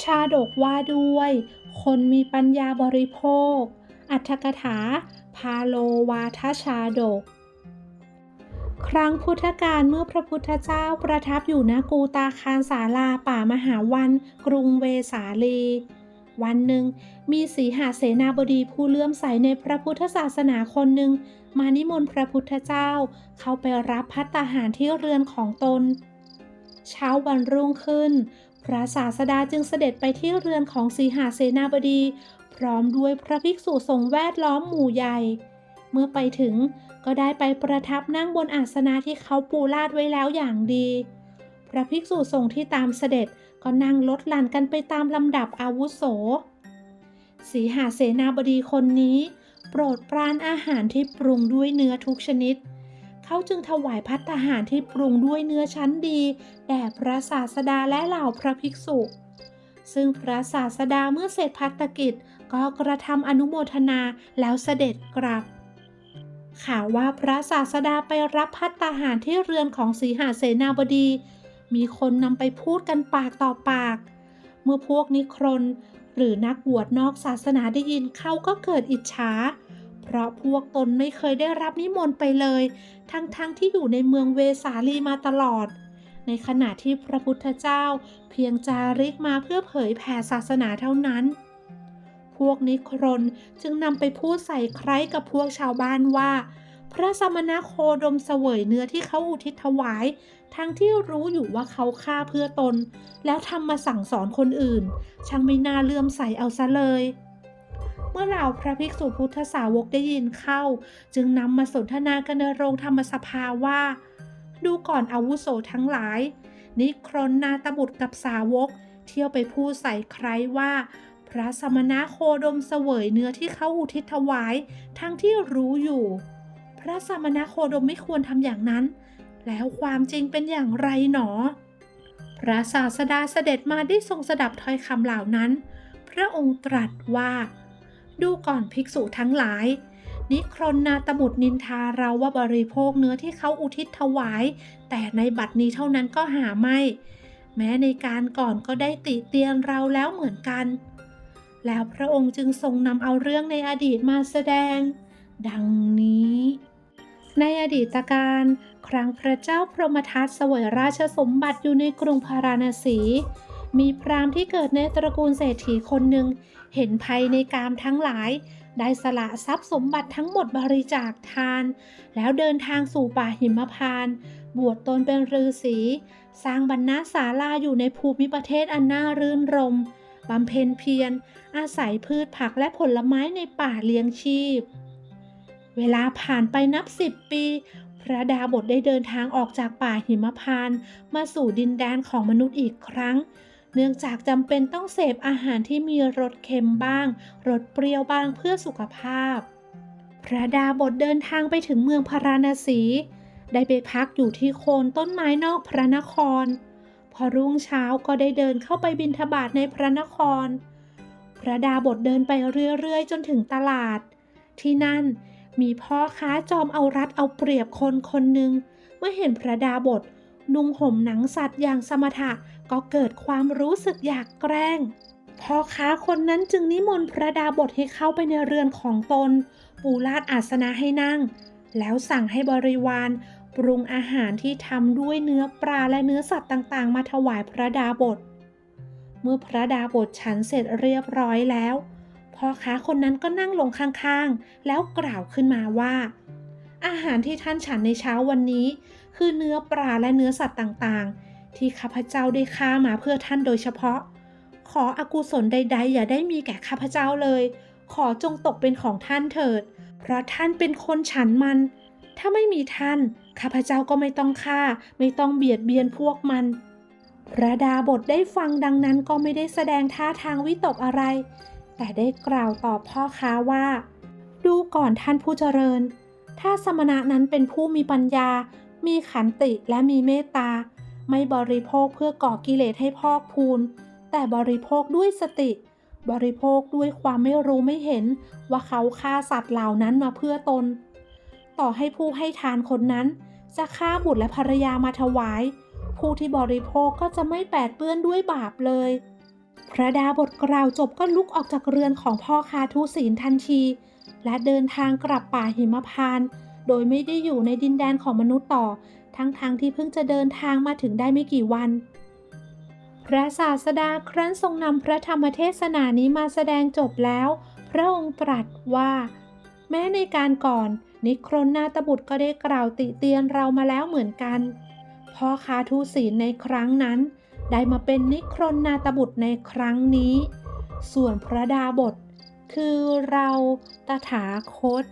ชาดกว่าด้วย คนมีปัญญาบริโภค อัตถกถา พาโลวาทชาดก ครั้งพุทธกาลเมื่อพระพุทธเจ้าประทับอยู่ณกูตาคารสาลาป่ามหาวัน กรุงเวสาลี วันหนึ่ง มีสีหาเสนาบดีผู้เลื่อมใสในพระพุทธศาสนาคนหนึ่ง มานิมนต์พระพุทธเจ้า เข้าไปรับพัตตาหารที่เรือนของตนเช้าวันรุ่งขึ้น ระศาสดาจึงเสด็จไปที่เรือนของสีหาเสนาบดี พร้อมด้วยพระภิกษุสงฆ์แวดล้อมหมู่ใหญ่ เมื่อไปถึงก็ได้ไปประทับนั่งบนอาสนะที่เขาปูลาดไว้แล้วอย่างดี พระภิกษุสงฆ์ที่ตามเสด็จก็นั่งลดหลั่นกันไปตามลำดับอาวุโส สีหาเสนาบดีคนนี้ โปรดปรานอาหารที่ปรุงด้วยเนื้อทุกชนิด เขาจึงถวายพัตตาหารที่ปรุงด้วยเนื้อชั้นดีแด่พระศาสดาและเหล่าพระภิกษุ ซึ่งพระศาสดาเมื่อเสร็จพัตตกิจก็กระทำอนุโมทนาแล้วเสด็จกลับข่าวว่าพระศาสดาไปรับพัตตาหารที่เรือนของสีหาเสนาบดี มีคนนำไปพูดกันปากต่อปาก เมื่อพวกนิครนหรือนักบวชนอกศาสนาได้ยินเขาก็เกิดอิจฉา เพราะพวกตนไม่เคยได้รับนิมนต์ไปเลย ทั้งๆทที่อยู่ในเมืองเวสาลีมาตลอด ในขณะที่พระพุทธเจ้าเพียงจาริกมาเพื่อเผยแผ่ศาสนาเท่านั้น พวกนิครนจึงนำไปพูดใส่ใครกับพวกชาวบ้านว่า พระสมณโคดมเสวยเนื้อที่เขาอุทิศถวาย ทั้งที่รู้อยู่ว่าเขาฆ่าเพื่อตน แล้วทำมาสั่งสอนคนอื่น ช่างไม่น่าเลื่อมใสเอาซะเลย เมื่อเหล่าพระภิกษุพุทธสาวกได้ยินเข้า จึงนำมาสนทนากันในโรงธรรมสภาว่า ดูก่อนอาวุโสทั้งหลาย นิครนนาตบุตรกับสาวก เที่ยวไปพูดใส่ใครว่า พระสมณะโคดมเสวยเนื้อที่เขาอุทิศถวาย ทั้งที่รู้อยู่ พระสมณะโคดมไม่ควรทำอย่างนั้น แล้วความจริงเป็นอย่างไรหนอ พระศาสดาเสด็จมาได้ทรงสดับถ้อยคำเหล่านั้น พระองค์ตรัสว่า ดูก่อนภิกษุทั้งหลาย นิครนนาตบุตรนินทาเราว่าบริโภคเนื้อที่เขาอุทิศถวาย แต่ในบัดนี้เท่านั้นก็หาไม่ แม้ในการก่อนก็ได้ติเตียนเราแล้วเหมือนกัน แล้วพระองค์จึงทรงนำเอาเรื่องในอดีตมาแสดง ดังนี้ในอดีตการ ครั้งพระเจ้าพรหมทัตเสวยราชสมบัติอยู่ในกรุงพาราณสี มีพราหมณ์ที่เกิดในตระกูลเศรษฐีคนหนึ่ง เห็นภัยในกามทั้งหลาย ได้สละทรัพย์สมบัติทั้งหมดบริจาคทาน แล้วเดินทางสู่ป่าหิมพานต์บวชตนเป็นฤาษีสร้างบรรณาศาลาอยู่ในภูมิประเทศอันน่ารื่นรมบำเพ็ญเพียร อาศัยพืชผักและผลไม้ในป่าเลี้ยงชีพ เวลาผ่านไปนับสิบปี พระดาบทได้เดินทางออกจากป่าหิมพานต์มาสู่ดินแดนของมนุษย์อีกครั้ง เนื่องจากจำเป็นต้องเสพอาหารที่มีรสเค็มบ้าง รสเปรี้ยวบ้างเพื่อสุขภาพ พระดาบทเดินทางไปถึงเมืองพาราณสี ได้ไปพักอยู่ที่โคนต้นไม้นอกพระนคร พอรุ่งเช้าก็ได้เดินเข้าไปบิณฑบาตในพระนคร พระดาบทเดินไปเรื่อยๆ จนถึงตลาด ที่นั่นมีพ่อค้าจอมเอารัดเอาเปรียบคนคนหนึ่งเมื่อเห็นพระดาบท นุ่งห่มหนังสัตว์อย่างสมถะก็เกิดความรู้สึกอยากแกล้งพ่อค้าคนนั้นจึงนิมนต์พระดาบทให้เข้าไปในเรือนของตน ปูลาดอาสนะให้นั่ง แล้วสั่งให้บริวารปรุงอาหารที่ทำด้วยเนื้อปลาและเนื้อสัตว์ต่างๆ มาถวายพระดาบท เมื่อพระดาบทฉันเสร็จเรียบร้อยแล้ว พ่อค้าคนนั้นก็นั่งลงข้างๆ แล้วกล่าวขึ้นมาว่า อาหารที่ท่านฉันในเช้าวันนี้ คือเนื้อปลาและเนื้อสัตว์ต่างๆ ที่ข้าพเจ้าได้ฆ่ามาเพื่อท่านโดยเฉพาะ ขออกุศลใด ๆ อย่าได้มีแก่ข้าพเจ้าเลย ขอจงตกเป็นของท่านเถิด เพราะท่านเป็นคนฉันมัน ถ้าไม่มีท่านข้าพเจ้าก็ไม่ต้องฆ่า ไม่ต้องเบียดเบียนพวกมันพระดาบทได้ฟังดังนั้นก็ไม่ได้แสดงท่าทางวิตกอะไร แต่ได้กล่าวตอบพ่อค้าว่า ดูก่อนท่านผู้เจริญ ถ้าสมณะนั้นเป็นผู้มีปัญญา มีขันติและมีเมตตา ไม่บริโภคเพื่อก่อกิเลสให้พอกพูน แต่บริโภคด้วยสติ บริโภคด้วยความไม่รู้ไม่เห็น ว่าเขาฆ่าสัตว์เหล่านั้นมาเพื่อตน ต่อให้ผู้ให้ทานคนนั้น จะฆ่าบุตรและภรรยามาถวาย ผู้ที่บริโภคก็จะไม่แปดเปื้อนด้วยบาปเลยพระดาบทกล่าวจบก็ลุกออกจากเรือนของพ่อคาทุศีลทันที และเดินทางกลับป่าหิมพานต์ โดยไม่ได้อยู่ในดินแดนของมนุษย์ต่อ ทั้งๆทที่เพิ่งจะเดินทางมาถึงได้ไม่กี่วัน พระศาสดาครั้นทรงนำพระธรรมเทศนานี้มาแสดงจบแล้ว พระองค์ตรัสว่า แม้ในการก่อน นิครนนาตบุตรก็ได้กล่าวติเตียนเรามาแล้วเหมือนกันพ่อคาทูศีลในครั้งนั้น ได้มาเป็นนิครนนาตบุตรในครั้งนี้ ส่วนพระดาบท คือเราตถาคต